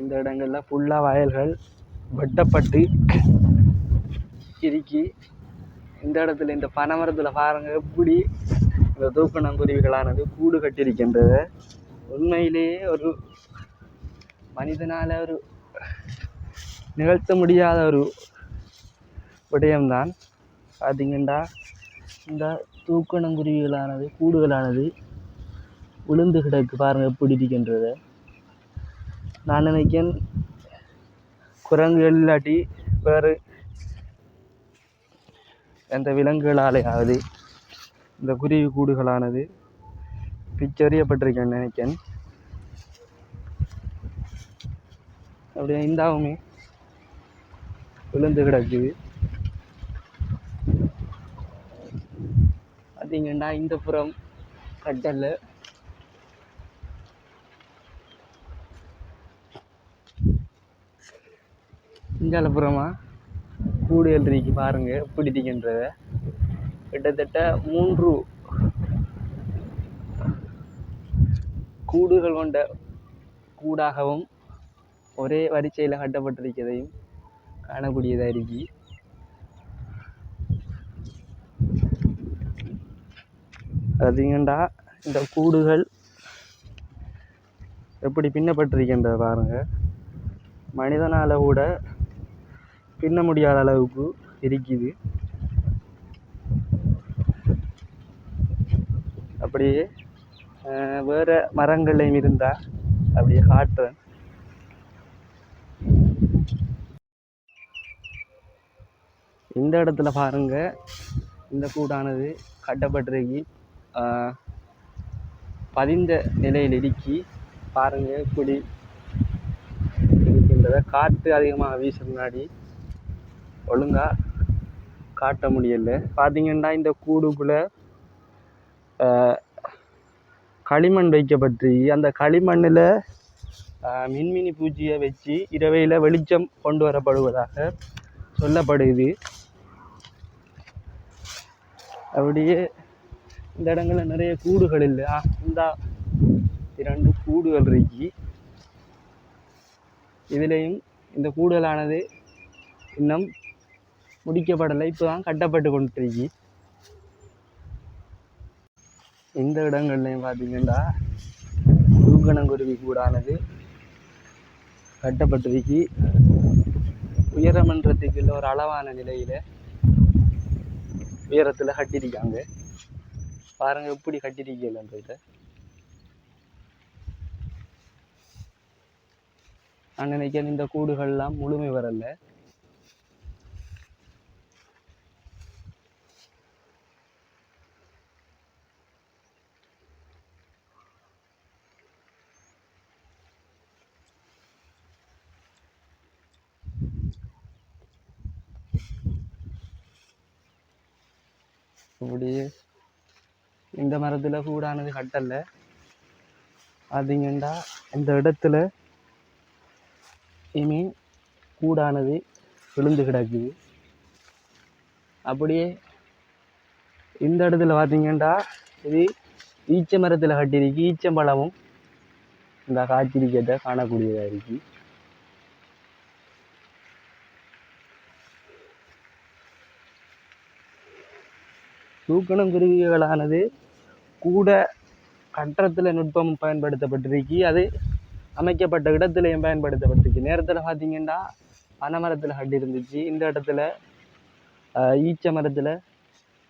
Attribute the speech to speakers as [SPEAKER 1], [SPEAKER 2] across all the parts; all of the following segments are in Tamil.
[SPEAKER 1] இந்த இடங்களில் ஃபுல்லாக வயல்கள் வெட்டப்பட்டு இறுக்கி. இந்த இடத்துல இந்த பனைமரத்தில் பாருங்க எப்படி இந்த தூக்கணங்குருவிகளானது கூடு கட்டியிருக்கின்றது. உண்மையிலேயே ஒரு மனிதனால் ஒரு நிகழ்த்த முடியாத ஒரு விடயம்தான். பார்த்தீங்கன்னா இந்த தூக்கணங்குருவிகளானது கூடுகளானது விழுந்து கிடக்கு பாருங்கள் எப்படி இருக்கின்றது. நான் நினைக்கிறேன் குரங்குகள் இல்லாட்டி வேறு எந்த விலங்குகளாலேயாவது இந்த குருவி கூடுகளானது பிச்சறியப்பட்டிருக்கேன் நினைக்கிறேன். அப்படியே இந்தாவுமே. விழுந்து கிடக்குது. பார்த்தீங்கன்னா இந்த புறம் கட்டல இங்கால புறமா கூடு எழுதிக்கு பாருங்க எப்படி கிட்டத்தட்ட மூன்று கூடுகள் கொண்ட கூடாகவும் ஒரே வரிசையில் கட்டப்பட்டிருக்கிறதையும் காணக்கூடியதாக இருக்கு. அதிகண்டா இந்த கூடுகள் எப்படி பின்னப்பட்டிருக்கின்றத பாருங்கள் மனிதனால் கூட பின்ன முடியாத அளவுக்கு இருக்குது அப்படியே வேறு மரங்களையும் இருந்தால் அப்படியே காட்டுறேன். இந்த இடத்துல பாருங்க இந்த கூடானது கட்டப்பட்டிருக்கு பதிந்த நிலையில் இடுக்கி பாருங்க இப்படி இருக்கின்றத காற்று அதிகமாக வீச முன்னாடி ஒழுங்காக காட்ட முடியல. பார்த்தீங்கன்னா இந்த கூடுக்குள்ளே களிமண் வைக்கப்பட்டு அந்த களிமண்ணில் மின்மினி பூச்சியை வச்சு இரவையில் வெளிச்சம் கொண்டு வரப்படுவதாக சொல்லப்படுது. அப்படியே இந்த இடங்களில் நிறைய கூடுகள் இல்லை. இந்த இரண்டு கூடுகள் இருக்கு. இதுலேயும் இந்த கூடுகளானது இன்னும் முடிக்கப்படலை இப்போ தான் கட்டப்பட்டு கொண்டிருக்கு. இந்த இடங்கள்லையும் பார்த்தீங்கன்னா தூக்கணங்குருவி கூடானது கட்டப்பட்டிருக்கு. உயரமன்றத்துக்கு ஒரு அளவான நிலையில் உயரத்தில் கட்டியிருக்காங்க. பாருங்க எப்படி கட்டியிருக்கலன்றத நான் நினைக்கிறேன் இந்த கூடுகள்லாம் முழுமை வரலை. இப்படியே இந்த மரத்தில் கூடானது கட்டலை பார்த்தீங்கன்னா இந்த இடத்துல இனி கூடானது விழுந்து கிடக்குது. அப்படியே இந்த இடத்துல பார்த்தீங்கன்னா இது ஈச்ச மரத்தில் கட்டியிருக்கு. ஈச்சம்பழமும் இந்த காய்ச்சிருக்கிறத காணக்கூடியதாக இருக்கு. தூக்கணங்குருவிகளானது கூட கட்டத்தில் நுட்பம் பயன்படுத்தப்பட்டிருக்கு. அது அமைக்கப்பட்ட இடத்துலையும் பயன்படுத்தப்பட்டிருக்கு. நேரத்தில் பார்த்தீங்கன்னா பனை மரத்தில் கட்டி இருந்துச்சு இந்த இடத்துல ஈச்ச மரத்தில்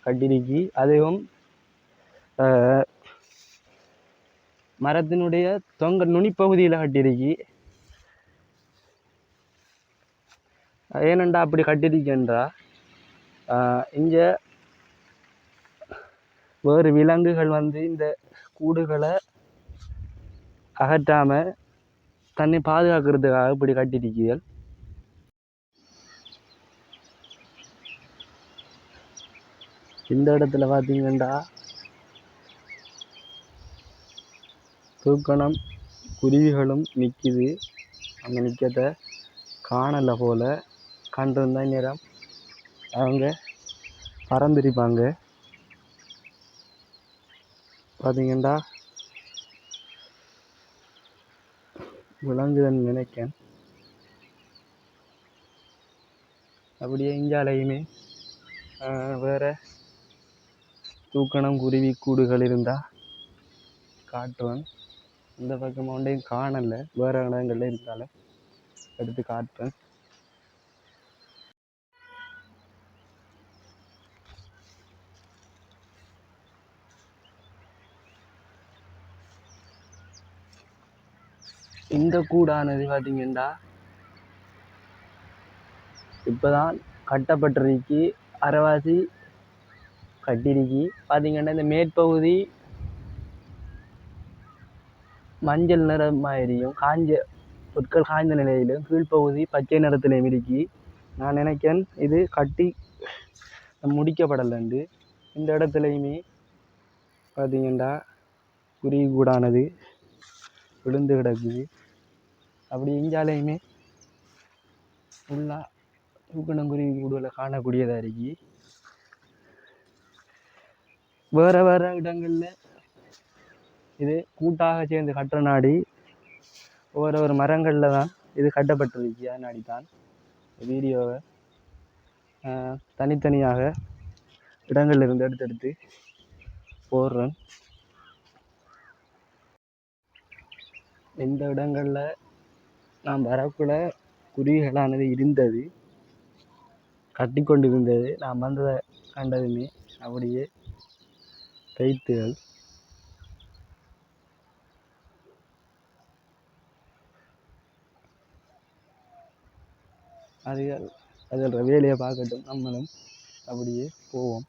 [SPEAKER 1] கட்டிருக்கு. அதுவும் மரத்தினுடைய தொங்க நுனிப்பகுதியில் கட்டிருக்கு. ஏனண்டா அப்படி கட்டிருக்கின்றா இங்கே வேறு விலங்குகள் வந்து இந்த கூடுகளை அகற்றாமல் தன்னை பாதுகாக்கிறதுக்காக இப்படி கட்டியிருக்கீர்கள் இந்த இடத்துல பார்த்தீங்கன்னா தூக்கணம் குருவிகளும் நிற்கிது அங்கே நிற்கிறத காணலை போல். கண்டிருந்தா நேரம் அவங்க பறந்திருப்பாங்க. பார்த்தீங்கன்னா விளங்குதுன்னு நினைக்கேன். அப்படியே இஞ்சாலையுமே வேறு தூக்கணம் குருவி கூடுகள் இருந்தால் காட்டுவேன். இந்த பக்கம் மவுண்டையும் காணலை. வேறு இடங்கள்ல இருந்தாலும் எடுத்து காட்டுவேன். இந்த கூடானது பார்த்திங்கடா இப்போ தான் கட்டப்பட்டிருக்கு. அரைவாசி கட்டிருக்கு. பார்த்தீங்கன்னா இந்த மேற்பகுதி மஞ்சள் நிறம் மாதிரியும் காஞ்ச பொற்கள் காய்ந்த நிலையிலும் கீழ்ப்பகுதி பச்சை நிறத்திலையும் இருக்கு. நான் நினைக்கிறேன் இது கட்டி முடிக்கப்படலைண்டு. இந்த இடத்துலையுமே பார்த்திங்கன்னா குருவி கூடானது. விழுந்து கிடக்குது. அப்படி இஞ்சாலையுமே ஃபுல்லாக தூக்கணங்குருவி கூடுகளை காணக்கூடியதாக இருக்கு. வேறு வேறு இடங்களில் இது கூட்டாக சேர்ந்து கட்டுற நாடி ஒவ்வொரு ஒரு மரங்களில் தான் இது கட்டப்பட்டிருக்கு. அதனாடி தான்? வீடியோவை தனித்தனியாக இடங்களில் இருந்து எடுத்து எடுத்து போடுறேன். இந்த இடங்களில் நான் வரக்குள்ள குருவிகளானது இருந்தது கட்டி கொண்டு இருந்தது நான் வந்ததை கண்டதுமே அப்படியே கைத்துகள் அதுகள் அதில் வேலையை பார்க்கட்டும் நம்மளும் அப்படியே போவோம்.